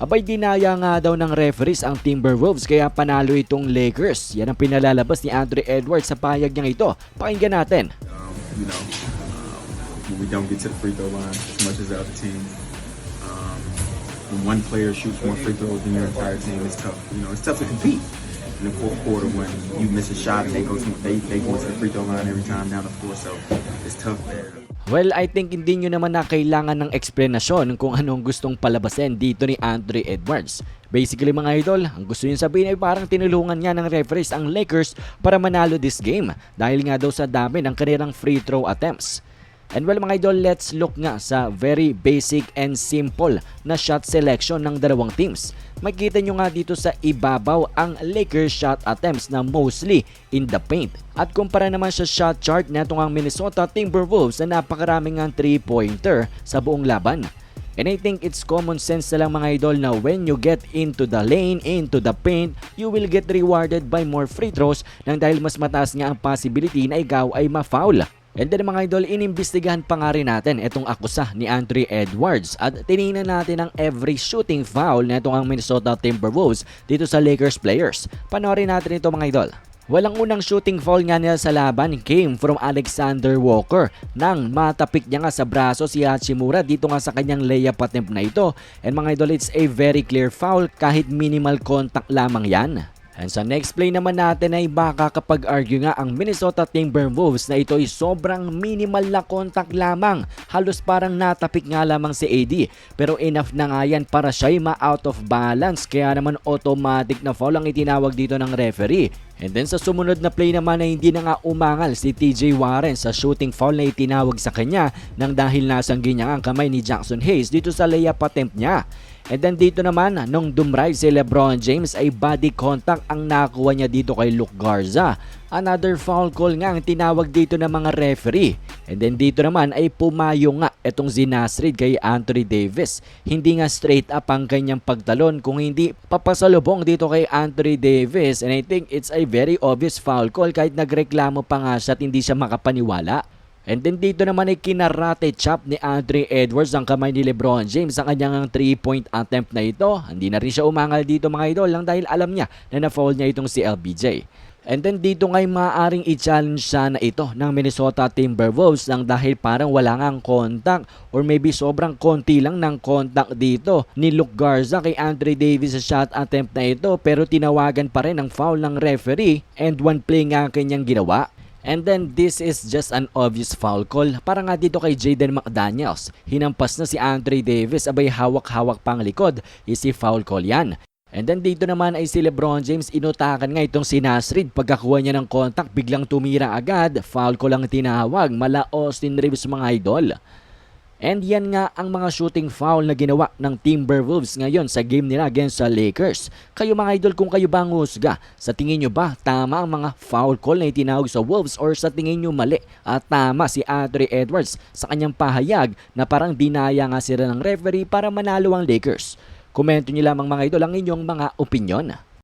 Abay dinaya nga daw ng referees ang Timberwolves kaya panalo itong Lakers. Yan ang pinalalabas ni Andre Edwards sa payag niyang ito. Pakinggan natin. um, you know, uh, when we don't get to the free throw line as much as the other team. Um, when one player shoots more free throws than your entire team, it's tough. You know, it's tough to compete in the fourth quarter when you miss a shot and they go to, they, they go to the free throw line every time down the floor. So it's tough there. Well, I think hindi nyo naman na kailangan ng eksplanasyon kung anong gustong palabasin dito ni Andre Edwards. Basically mga idol, ang gusto niya sabihin ay parang tinulungan niya ng referees ang Lakers para manalo this game dahil nga daw sa dami ng kanilang free throw attempts. And well mga idol, let's look nga sa very basic and simple na shot selection ng dalawang teams. Makikita nyo nga dito sa ibabaw ang Lakers shot attempts na mostly in the paint. At kumpara naman sa shot chart na ang Minnesota Timberwolves na napakaraming ang 3-pointer sa buong laban. And I think it's common sense na lang mga idol na when you get into the lane, into the paint, you will get rewarded by more free throws nang dahil mas mataas nga ang possibility na ikaw ay ma-foul. And then mga idol, inimbestigahan pa nga rin natin itong akusa ni Andre Edwards at tinignan natin ang every shooting foul na itong ang Minnesota Timberwolves dito sa Lakers players. Panoorin natin ito mga idol. Walang unang shooting foul nga nila sa laban came from Alexander Walker nang matapik niya nga sa braso si Hachimura dito nga sa kanyang layup attempt na ito. And mga idol, it's a very clear foul kahit minimal contact lamang yan. And sa next play naman natin ay baka kapag argue nga ang Minnesota Timberwolves na ito ay sobrang minimal na contact lamang. Halos parang natapik nga lamang si AD. Pero enough na nga yan para siya'y ma-out of balance. Kaya naman automatic na foul ang itinawag dito ng referee. And then sa sumunod na play naman ay hindi na nga umangal si TJ Warren sa shooting foul na itinawag sa kanya nang dahil nasanggi niya ang kamay ni Jackson Hayes dito sa layup attempt niya. And then dito naman, nung dumrive si Lebron James ay body contact ang nakuha niya dito kay Luke Garza. Another foul call nga ang tinawag dito ng mga referee. And then dito naman ay pumayo nga itong zinasrid kay Anthony Davis. Hindi nga straight up ang kanyang pagtalon kung hindi papasalubong dito kay Anthony Davis. And I think it's a very obvious foul call kahit nagreklamo pa nga siya at hindi siya makapaniwala. And then dito naman ay kinarate chop ni Andre Edwards ang kamay ni Lebron James sa kanyang 3-point attempt na ito. Hindi na rin siya umangal dito mga idol lang dahil alam niya na na-foul niya itong si LBJ. And then dito ngay maaaring i-challenge sana ito ng Minnesota Timberwolves lang dahil parang wala ngang contact or maybe sobrang konti lang ng contact dito ni Luke Garza kay Andre Davis sa shot attempt na ito pero tinawagan pa rin ang foul ng referee and one play nga ang kanyang ginawa. And then this is just an obvious foul call para nga dito kay Jaden McDaniels. Hinampas na si Andre Davis abay hawak-hawak pang likod. Easy foul call yan. And then dito naman ay si Lebron James inutakan nga itong si Nasrid pagkakuha niya ng contact biglang tumira agad. Foul call lang tinawag mala Austin Reeves mga idol. And yan nga ang mga shooting foul na ginawa ng Timberwolves ngayon sa game nila against sa Lakers. Kayo mga idol kung kayo ba ang sa tingin nyo ba tama ang mga foul call na itinawag sa Wolves or sa tingin nyo mali at tama si Andre Edwards sa kanyang pahayag na parang dinaya nga sila ng referee para manalo ang Lakers? Komento nyo lamang mga idol ang inyong mga opinion.